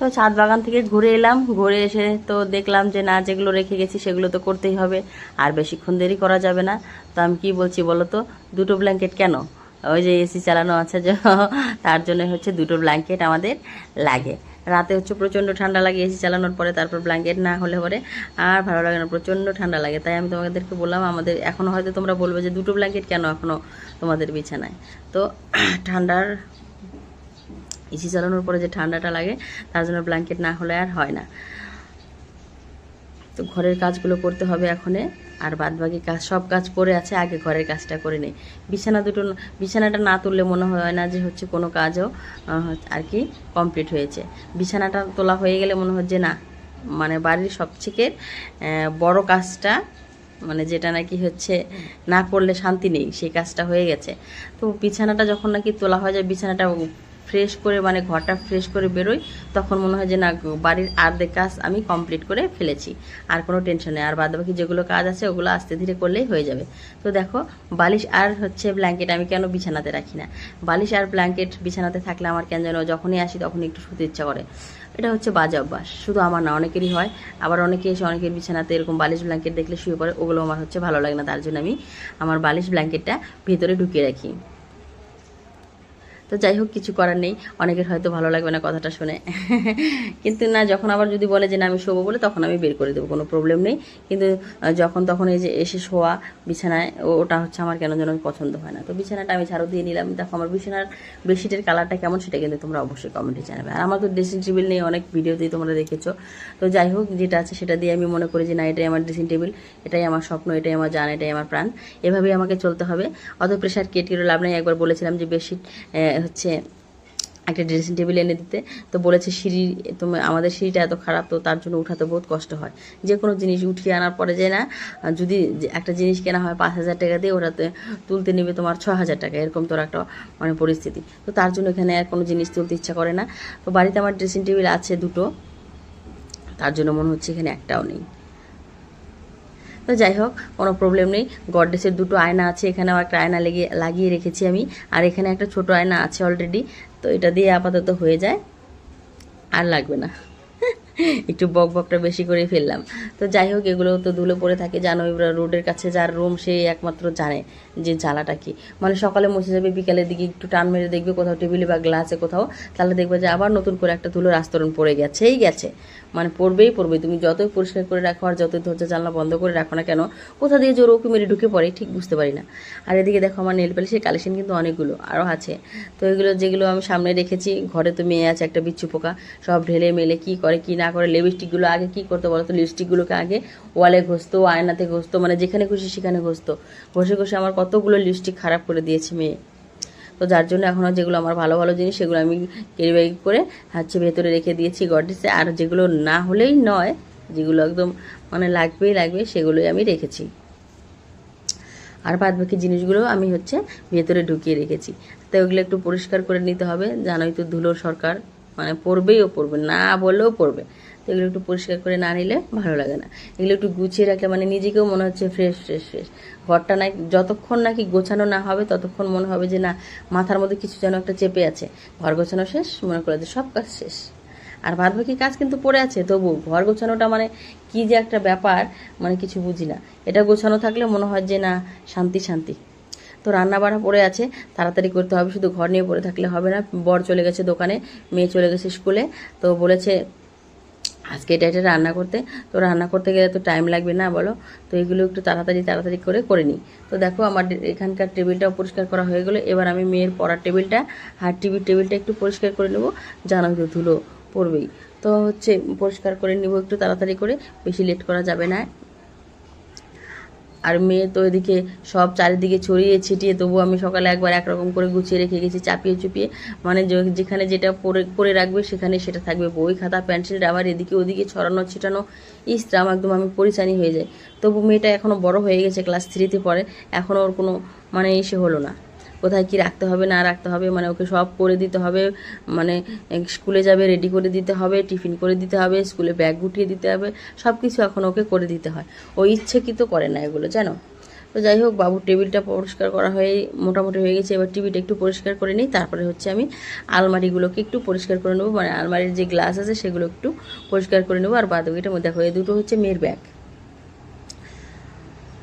তো ছাদ বাগান থেকে ঘুরে এলাম। ঘুরে এসে তো দেখলাম যে, না, যেগুলো রেখে গেছি সেগুলো তো করতেই হবে। আর বেশিক্ষণ দেরি করা যাবে না। তো আমি কি বলছি বলো তো? দুটো ব্ল্যাঙ্কেট কেন? ওই যে এসি চালানো আছে যে, তার জন্য হচ্ছে দুটো ব্ল্যাঙ্কেট আমাদের লাগে। রাতে হচ্ছে প্রচণ্ড ঠান্ডা লাগে এসি চালানোর পরে, তারপর ব্ল্যাঙ্কেট না হলে পরে আর ভালো লাগে না, প্রচণ্ড ঠান্ডা লাগে। তাই আমি তোমাদেরকে বললাম, আমাদের এখনও হয়তো তোমরা বলবে যে, দুটো ব্ল্যাঙ্কেট কেন এখনও তোমাদের বিছানায়? তো ঠান্ডার এসি চালানোর পরে যে ঠান্ডাটা লাগে, তার জন্য ব্ল্যাঙ্কেট না হলে আর হয় না। তো ঘরের কাজগুলো করতে হবে এখনে, আর বাদ বাকি কাজ, সব কাজ পড়ে আছে, আগে ঘরের কাজটা করে নেই। বিছানা দুটো, বিছানাটা না তুললে মনে হয় না যে হচ্ছে কোনো কাজও আর কি কমপ্লিট হয়েছে। বিছানাটা তোলা হয়ে গেলে মনে হচ্ছে না মানে বাড়ির সবথেকে বড় কাজটা মানে যেটা নাকি হচ্ছে না করলে শান্তি নেই, সেই কাজটা হয়ে গেছে। তো বিছানাটা যখন নাকি তোলা হয়ে যায়, বিছানাটা ফ্রেশ করে মানে ঘরটা ফ্রেশ করে বেরোই, তখন মনে হয় যে না, বাড়ির আর্ধেক কাজ আমি কমপ্লিট করে ফেলেছি। আর কোনো টেনশন নেই। আর বাদবাকি যেগুলো কাজ আছে, ওগুলো আস্তে ধীরে করলেই হয়ে যাবে। তো দেখো, বালিশ আর হচ্ছে ব্ল্যাঙ্কেট আমি কেন বিছানাতে রাখি না? বালিশ আর ব্ল্যাঙ্কেট বিছানাতে থাকলে আমার কেন যেন যখনই আসি তখনই একটু শুতে ইচ্ছা করে। এটা হচ্ছে বাজে অভ্যাস। শুধু আমার না, অনেকেরই হয়। আবার অনেকে এসে অনেকের বিছানাতে এরকম বালিশ ব্ল্যাঙ্কেট দেখলে শুয়ে পড়ে, ওগুলো আমার হচ্ছে ভালো লাগে না। তার জন্য আমি আমার বালিশ ব্ল্যাঙ্কেটটা ভিতরে ঢুকিয়ে রাখি। তো যাই হোক, কিছু করার নেই। অনেকের হয়তো ভালো লাগবে না কথাটা শুনে। কিন্তু না, যখন আবার যদি বলে যে না, আমি শোবো বলে, তখন আমি বের করে দেবো, কোনো প্রবলেম নেই। কিন্তু যখন তখন এই যে এসে শোয়া বিছানায় ওটা হচ্ছে আমার কেন যেন পছন্দ হয় না। তো বিছানাটা আমি ঝাড়ু দিয়ে নিলাম। দেখো, আমার বিছানার বেডশিটের কালারটা কেমন, সেটা কিন্তু তোমরা অবশ্যই কমেন্টে জানাবে। আর আমার তো ড্রেসিং টেবিল নেই অনেক ভিডিওতেই তোমরা দেখেছ। তো যাই হোক, যেটা আছে সেটা দিয়ে আমি মনে করি যে, না, এটাই আমার ড্রেসিং টেবিল এটাই আমার স্বপ্ন, এটাই আমার জান, এটাই আমার প্রাণ। এভাবেই আমাকে চলতে হবে। অত প্রেশার কেটিরও লাভ নেই। একবার বলেছিলাম যে বেডশিট হচ্ছে একটা ড্রেসিং টেবিল এনে দিতে। তো বলেছে, সিঁড়ি তুমি আমাদের সিঁড়িটা এত খারাপ, তো তার জন্য উঠাতে বহুত কষ্ট হয়। যে কোনো জিনিস উঠিয়ে আনার পরে যে না যদি একটা জিনিস কেনা হয় পাঁচ হাজার টাকা দিয়ে, ওটাতে তুলতে নেবে তোমার ছ হাজার টাকা। এরকম তোর একটা মানে পরিস্থিতি। তো তার জন্য এখানে আর কোনো জিনিস তুলতে ইচ্ছা করে না। তো বাড়িতে আমার ড্রেসিং টেবিল আছে দুটো। তার জন্য মনে হচ্ছে এখানে একটাও নেই। তো যাই হোক, কোনো প্রবলেম নেই। গডডেসের দুটো আয়না আছে, এখানেও একটা আয়না লেগে, লাগিয়ে রেখেছি আমি। আর এখানে একটা ছোট আয়না আছে অলরেডি তো এটা দিয়ে আপাতত হয়ে যায়। আর লাগবে না। একটু বক বকটা বেশি করে ফেললাম। তো যাই হোক, এগুলো তো ধুলো পড়ে থাকে জানো রোডের কাছে যার রুম, সে একমাত্র জানে যে জ্বালাটা কি। মানে সকালে মুছে যাবে, বিকালের দিকে একটু টান মেরে দেখবে কোথাও টেবিলে বা গ্লাসে কোথাও, তাহলে দেখবে যে আবার নতুন করে একটা ধুলোর আস্তরণ পড়ে গেছেই গেছে। মানে পড়বেই পড়বে, তুমি যতই পরিষ্কার করে রাখো আর যতই দরজা জানলা বন্ধ করে রাখো না কেন, কোথা দিয়ে জোর ওকে মেরে ঢুকে পড়ে, ঠিক বুঝতে পারি না। আর এদিকে দেখো আমার নেল সেই কালেকশন কিন্তু অনেকগুলো আরও আছে। তো এগুলো যেগুলো আমি সামনে রেখেছি, ঘরে তো মেয়ে আছে একটা বিচ্ছু পোকা, সব ঢেলে মেলে কি করে, কি না করে লিপস্টিকগুলো আগে কি করতো বলো তো লিপস্টিকগুলোকে আগে ওয়ালে ঘষতো, আয়নাতে ঘষতো মানে যেখানে খুশি সেখানে ঘষতো। ঘষে ঘষে আমার কতগুলো লিপস্টিক খারাপ করে দিয়েছে মেয়ে। তো যার জন্য এখনও যেগুলো আমার ভালো ভালো জিনিস সেগুলো আমি ক্যারি ব্যাগ করে হচ্ছে ভেতরে রেখে দিয়েছি গডরেজে। আর যেগুলো না হলেই নয়, যেগুলো একদম মানে লাগবেই লাগবে সেগুলোই আমি রেখেছি। আর বাদ বাকি জিনিসগুলো আমি হচ্ছে ভেতরে ঢুকিয়ে রেখেছি। তো ওগুলো একটু পরিষ্কার করে নিতে হবে। জানোই তো ধুলোর সরকার। মানে পড়বেই ও পড়বে না বললেও পড়বে তো এগুলো একটু পরিষ্কার করে না নিলে ভালো লাগে না। এগুলো একটু গুছিয়ে রাখলে মানে নিজেকেও মনে হচ্ছে ফ্রেশ ফ্রেশ ফ্রেশ ঘরটা না যতক্ষণ নাকি গোছানো না হবে, ততক্ষণ মনে হবে যে না, মাথার মধ্যে কিছু যেন একটা চেপে আছে। ঘর গোছানো শেষ, মনে করে যে সব কাজ শেষ। আর বাদ বাকি কাজ কিন্তু পড়ে আছে, তবু ঘর গোছানোটা মানে কি যে একটা ব্যাপার মানে কিছু বুঝি না। এটা গোছানো থাকলে মনে হয় যে না, শান্তি শান্তি। তো রান্না বাড়া পড়ে আছে, তাড়াতাড়ি করতে হবে, শুধু ঘর নিয়ে পড়ে থাকলে হবে না। বর চলে গেছে দোকানে, মেয়ে চলে গেছে স্কুলে, তো বলেছে আজকে এটা এটা রান্না করতে। তো রান্না করতে গেলে তো টাইম লাগবে না বলো, তো এগুলো একটু তাড়াতাড়ি তাড়াতাড়ি করে করে নিই। তো দেখো আমার এখানকার টেবিলটাও পরিষ্কার করা হয়ে গেলো, এবার আমি মেয়ের পড়ার টেবিলটা আর টিভির টেবিলটা একটু পরিষ্কার করে নেব, জানো তো ধুলো পড়বেই। তো হচ্ছে পরিষ্কার করে নিব একটু তাড়াতাড়ি করে, বেশি লেট করা যাবে না। আর মেয়ে তো এদিকে সব চারিদিকে ছড়িয়ে ছিটিয়ে তবু আমি সকালে একবার একরকম করে গুছিয়ে রেখে গেছি চাপিয়ে চুপিয়ে। মানে যেখানে যেটা পরে পরে রাখবে সেখানে সেটা থাকবে। বই, খাতা, পেন্সিল, রাবার, এদিকে ওদিকে ছড়ানো, ছিটানো ইস্ত্রাম একদম আমি পরিচানি হয়ে যাই। তবু মেয়েটা এখনও বড় হয়ে গেছে ক্লাস থ্রিতে পড়ে। এখনও ওর কোনো মানে এসে হলো না। কোথায় কি রাখতে হবে, না রাখতে হবে মানে ওকে সব করে দিতে হবে মানে স্কুলে যাবে রেডি করে দিতে হবে টিফিন করে দিতে হবে, স্কুলে ব্যাগ গুটিয়ে দিতে হবে সব কিছু এখন ওকে করে দিতে হয়। ও ইচ্ছেকৃত করে না এগুলো, জানো? তো যাই হোক, বাবুর টেবিলটা পরিষ্কার করা হয়ে, মোটামুটি হয়ে গেছে। এবার টিভিটা একটু পরিষ্কার করে নিই, তারপরে হচ্ছে আমি আলমারিগুলোকে একটু পরিষ্কার করে নেব। মানে আলমারির যে গ্লাস আছে, সেগুলো একটু পরিষ্কার করে নেব। আর বাদবাকিটার মধ্যে, দেখো, এই দুটো হচ্ছে মেয়ের ব্যাগ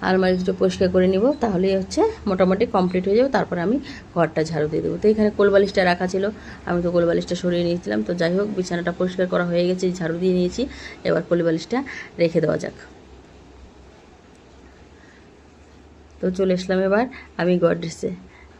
আলমারি দুটো পরিষ্কার করে নিব, তাহলেই হচ্ছে মোটামুটি কমপ্লিট হয়ে যাবে। তারপরে আমি ঘরটা ঝাড়ু দিয়ে দেবো। তো এখানে কোলবালিশটা রাখা ছিল, আমি তো কোলবালিশটা সরিয়ে নিয়েছিলাম। তো যাই হোক, বিছানাটা পরিষ্কার করা হয়ে গেছে, ঝাড়ু দিয়ে নিয়েছি। এবার কোলবালিশটা রেখে দেওয়া যাক। তো চলে আসলাম এবার আমি গডরেসে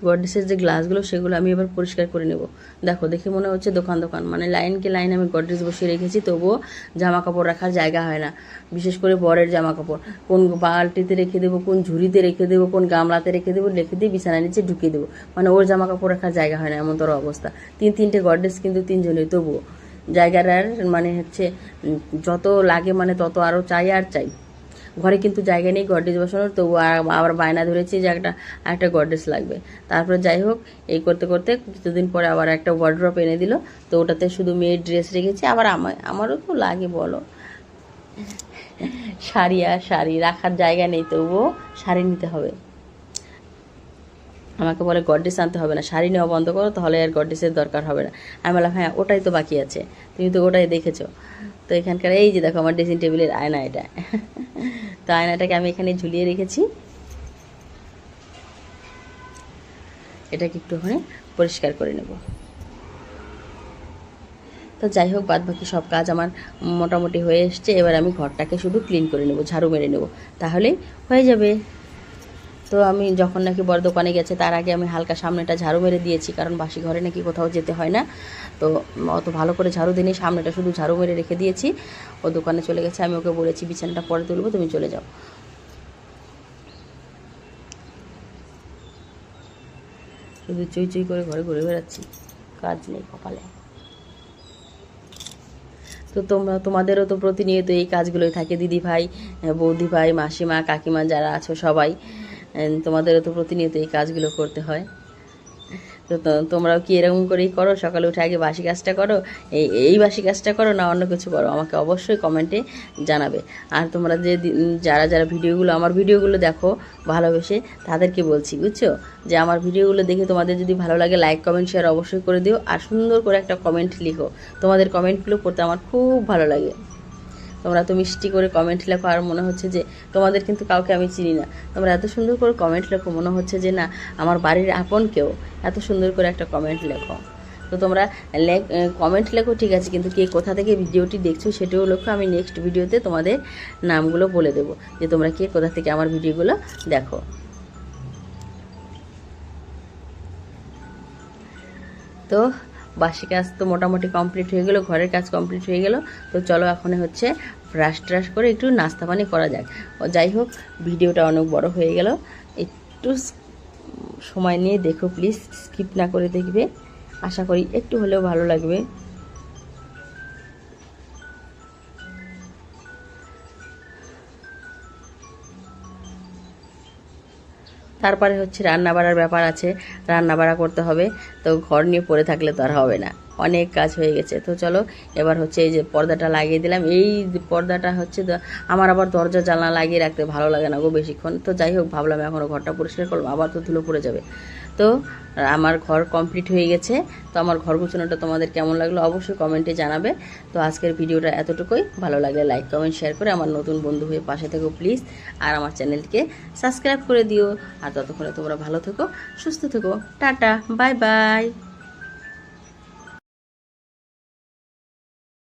গডরেসের যে গ্লাসগুলো সেগুলো আমি এবার পরিষ্কার করে নেব। দেখো, দেখে মনে হচ্ছে দোকান দোকান। মানে লাইনকে লাইন আমি গডরেজ বসিয়ে রেখেছি, তবুও জামা কাপড় রাখার জায়গা হয় না। বিশেষ করে বরের জামা কাপড় কোন বালটিতে রেখে দেবো, কোন ঝুড়িতে রেখে দেবো, কোন গামলাতে রেখে দেবো, রেখে দিয়ে বিছানার নিচে ঢুকিয়ে দেবো। মানে ওর জামা কাপড় রাখার জায়গা হয় না, এমন তোর অবস্থা। তিন, তিনটে গডরেজ কিন্তু তিনজনই তবুও। জায়গার মানে হচ্ছে যত লাগে মানে তত আরও চাই আর চাই। ঘরে কিন্তু জায়গা নেই গডরেজ বসানোর তবু আবার বায়না ধরেছি যে একটা একটা গডরেজ লাগবে। তারপরে যাই হোক, এই করতে করতে কিছুদিন পরে আবার একটা ওয়ার্ড্রপ এনে দিল। তো ওটাতে শুধু মেয়ের ড্রেস রেখেছি, আবার আমার আমারও তো লাগে বলো। শাড়ি আর শাড়ি, রাখার জায়গা নেই, তবুও শাড়ি নিতে হবে। আমাকে বলে গডরেজ আনতে হবে না, শাড়ি নেওয়া বন্ধ করো, তাহলে আর গডরেজের দরকার হবে না। আমি বললাম হ্যাঁ ওটাই তো বাকি আছে, তুমি তো ওটাই দেখেছ। তো এখানকার এই যে দেখো আমার ড্রেসিং টেবিলের আয়না এটা। তো আয়নাটাকে আমি এখানে ঝুলিয়ে রেখেছি। এটাকে একটুখানি পরিষ্কার করে নেব। তো যাই হোক বাদ বাকি সব কাজ আমার মোটামুটি হয়ে এসছে। এবার আমি ঘরটাকে শুধু ক্লিন করে নেব, ঝাড়ু মেরে নেব। তাহলেই হয়ে যাবে। তো আমি যখন নাকি বড় দোকানে গেছে, তার আগে আমি হালকা সামনেটা ঝাড়ু মেরে দিয়েছি, কারণ বাসি ঘরে নাকি কোথাও যেতে হয় না। তো অত ভালো করে ঝাড়ু দিনই সামনেটা শুধু ঝাড়ু মেরে রেখে দিয়েছি। ও দোকানে চলে গেছে, আমি ওকে বলেছি, বিছানাটা পরে তুলবো, তুমি চলে যাও। শুধু চুই চুই করে ঘরে ঘুরে বেড়াচ্ছি, কাজ নেই কপালে। তো তোমরা, তোমাদেরও তো প্রতিনিয়ত এই কাজগুলোই থাকে দিদি ভাই বৌদি ভাই মাসিমা, কাকিমা যারা আছো সবাই। তোমাদেরও তো প্রতিনিয়ত এই কাজগুলো করতে হয়। তো তোমরাও কি এরকম করেই করো? সকালে উঠে আগে বাসি কাজটা করো? এই এই বাসি কাজটা করো না অন্য কিছু করো? আমাকে অবশ্যই কমেন্টে জানাবে। আর তোমরা যে যারা যারা ভিডিওগুলো, আমার ভিডিওগুলো দেখো ভালোবেসে, তাদেরকে বলছি, বুঝছ? যে আমার ভিডিওগুলো দেখে তোমাদের যদি ভালো লাগে লাইক কমেন্ট শেয়ার অবশ্যই করে দিও। আর সুন্দর করে একটা কমেন্ট লিখো। তোমাদের কমেন্টগুলো পড়তে আমার খুব ভালো লাগে। তোমরা তো মিষ্টি করে কমেন্ট লেখো আর মনে হচ্ছে যে তোমাদের কিন্তু কাউকে আমি চিনি না। তোমরা এত সুন্দর করে কমেন্ট লেখো, মনে হচ্ছে যে না, আমার বাড়ির আপন কেউ এত সুন্দর করে একটা কমেন্ট লেখো। তো তোমরা কমেন্ট লেখো, ঠিক আছে, কিন্তু কে কোথা থেকে ভিডিওটি দেখছ সেটাও লক্ষ্য আমি নেক্সট ভিডিওতে তোমাদের নামগুলো বলে দেবো যে তোমরা কে কোথা থেকে আমার ভিডিওগুলো দেখো। তো বাসি কাজ তো মোটামুটি কমপ্লিট হয়ে গেল, ঘরের কাজ কমপ্লিট হয়ে গেল। তো চলো এখন হচ্ছে ব্রাশ ট্রাশ করে একটু নাস্তা পানি করা যাক। যাই হোক, ভিডিওটা অনেক বড় হয়ে গেল। একটু সময় নিয়ে দেখো প্লিজ স্কিপ না করে দেখবে। আশা করি একটু হলেও ভালো লাগবে। তারপরে হচ্ছে রান্না বাড়ার ব্যাপার আছে রান্না বাড়া করতে হবে। তো ঘর নিয়ে পড়ে থাকলে তো আর হবে না। অনেক কাজ হয়ে গেছে। তো চলো, এবার হচ্ছে এই যে পর্দাটা লাগিয়ে দিলাম। এই পর্দাটা হচ্ছে আমার আবার দরজা জানলা লাগিয়ে রাখতে ভালো লাগে না গো বেশিক্ষণ। তো যাই হোক, ভাবলাম এখনও ঘরটা পরিষ্কার করলাম, আবার তো ধুলো পড়ে যাবে। তো আমার ঘর কমপ্লিট হয়ে গেছে। তো আমার ঘর গোছানোটা তোমাদের কেমন লাগল অবশ্যই কমেন্টে জানাবে। তো আজকের ভিডিওটা এতটুকুই। ভালো লাগলে লাইক কমেন্ট শেয়ার করে আমার নতুন বন্ধু হয়ে পাশে থেকো প্লিজ আর আমার চ্যানেলকে সাবস্ক্রাইব করে দিও। আর ততক্ষণে তোমরা ভালো থেকো, সুস্থ থেকো। Tata bye bye